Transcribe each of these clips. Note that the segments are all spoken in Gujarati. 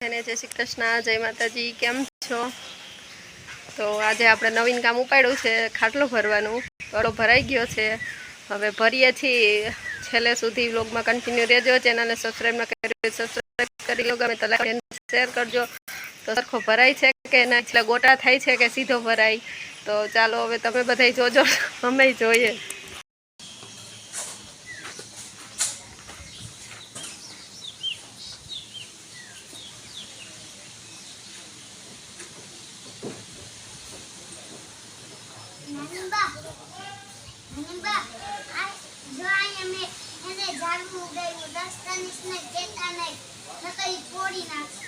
અને જય શ્રી કૃષ્ણ, જય માતાજી, કેમ છો? તો આજે આપણે નવીન કામ ઉપાડ્યું છે, ખાટલો ભરવાનું. ઘડો ભરાઈ ગયો છે. હવે ભરીએ છીએ. છેલ્લે સુધી વ્લોગમાં કન્ટિન્યુ રહેજો ચેનલને સબસ્ક્રાઈબ ન કરી સબસ્ક્રાઈબ કરી લો ગમે તો શેર કરજો. તો સરખો ભરાય છે કે એના એટલે ગોટા થાય છે કે સીધો ભરાય? તો ચાલો, હવે તમે બધા જોજો, અમે જોઈએ. નંદા નંદા આ જો અહીંયા મેં એને ઝાડવું ઉગાડ્યું. દસ તનીસ ને કેતા નહીં નકર તોડી નાખશે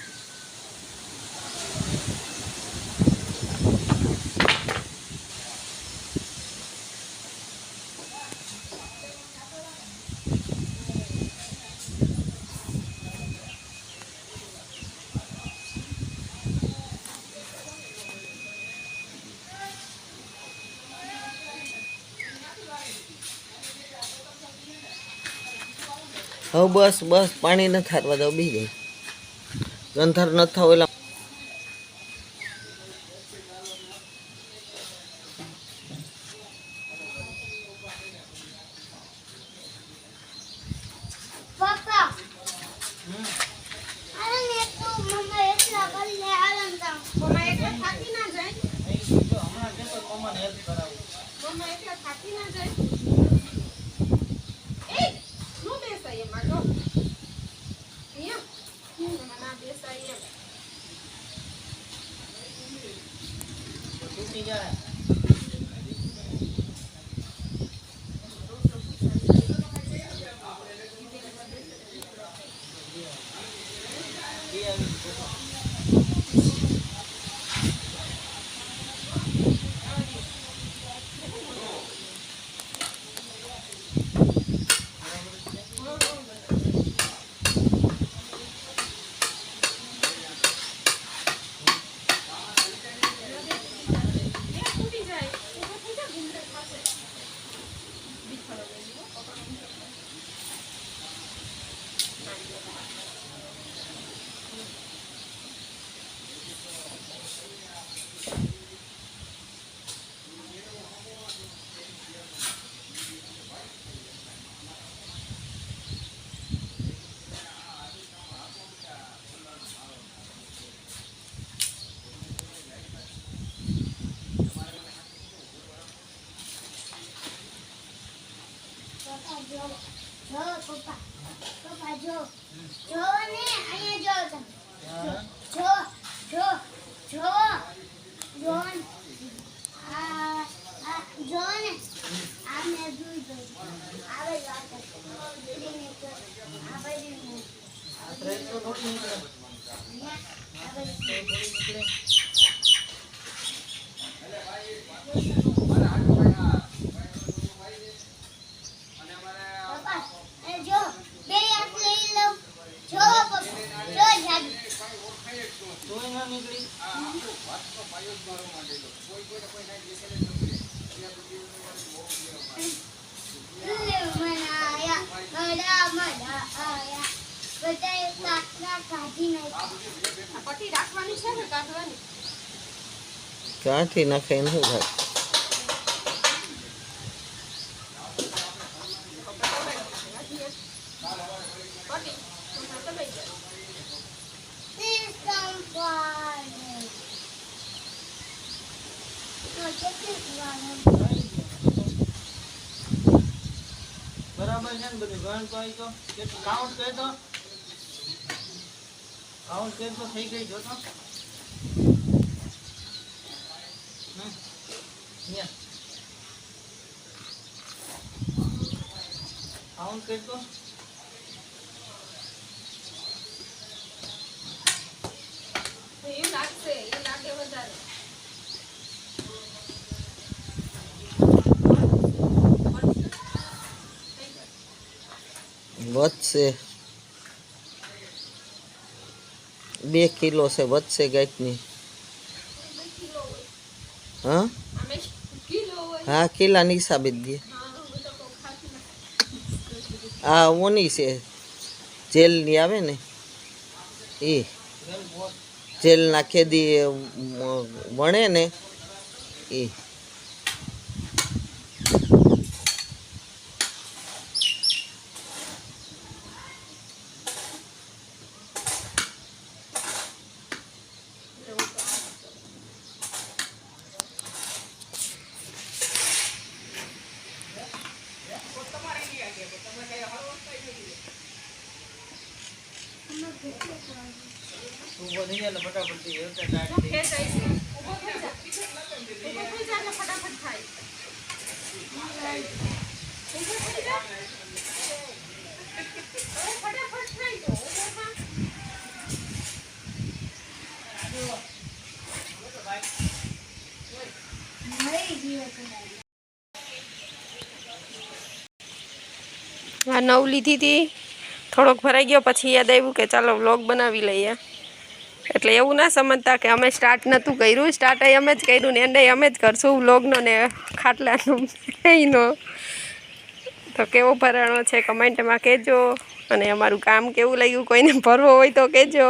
હવે બસ બસ પાણી ન થારવા દો બી જાય. ગંધાર ન થાવ એટલે પપ્પા અરે ને તો મમ્મા એટલા ગલ્લે આલમ તા મમ્મા એટલે થાકી ના જાય મમ્મા એટલે થાકી ના જાય એ નું બેસાય એમાં જો અહીંયા મમ્મા ના બેસાય એમ પપ્પા જો જો પપ્પા. પપ્પા જો. જો ને અહીંયા જો જો જો જો જો. આ આ જો ને આ મેં જોઈ આવે જ આવે કરીને તો આ બધી આ બધી પપ્પા એ જો બે હાથ લઈ લઉં જો પપ્પા જો જાદુ કાઢી છે ને કાઢવાની? કાંઠી નાખે એને શું થાય સિસ્ટમ તો કેટલી વાર બરાબર છે ને બધું? ગણ તો આવી તો કાઉન્ટ કહે તો કાઉન્ટ કહે તો થઈ ગઈ જો તો. કાઉન્ટ કહે તો એ લાગશે એ લાગે વધારે વધશે. બે કિલો છે, વધશે ગાયકની. હા? હા કિલ્લાની હિસાબે જ દે. હા ઓની છે, જેલની આવે ને, એ. જેલના ખેદી વણે ને, એ. ઊભો થઈ જાય ને ફટાફટથી એક જ ટાઈટ થઈ મરી ગયો તો આ નવ લીધી હતી થોડોક ભરાઈ ગયો પછી યાદ આવ્યું કે ચાલો વ્લોગ બનાવી લઈએ. એટલે એવું ના સમજતા કે અમે સ્ટાર્ટ નહોતું કર્યું. સ્ટાર્ટ અમે જ કર્યું ને એને અમે જ કરશું વ્લોગનો ને ખાટલાનો એનો. તો કેવો ભરાણો છે કમેન્ટમાં કહેજો. અને અમારું કામ કેવું લાગ્યું કોઈને ભરવો હોય તો કહેજો.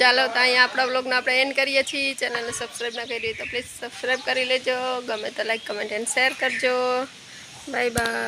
ચાલો તો અહીંયા આપણા બ્લોગને આપણે એન્ડ કરીએ છીએ. ચેનલને સબસ્ક્રાઈબ ના કરી તો પ્લીઝ સબસ્ક્રાઈબ કરી લેજો. ગમે તો લાઈક કમેન્ટ એન્ડ શેર કરજો. Bye bye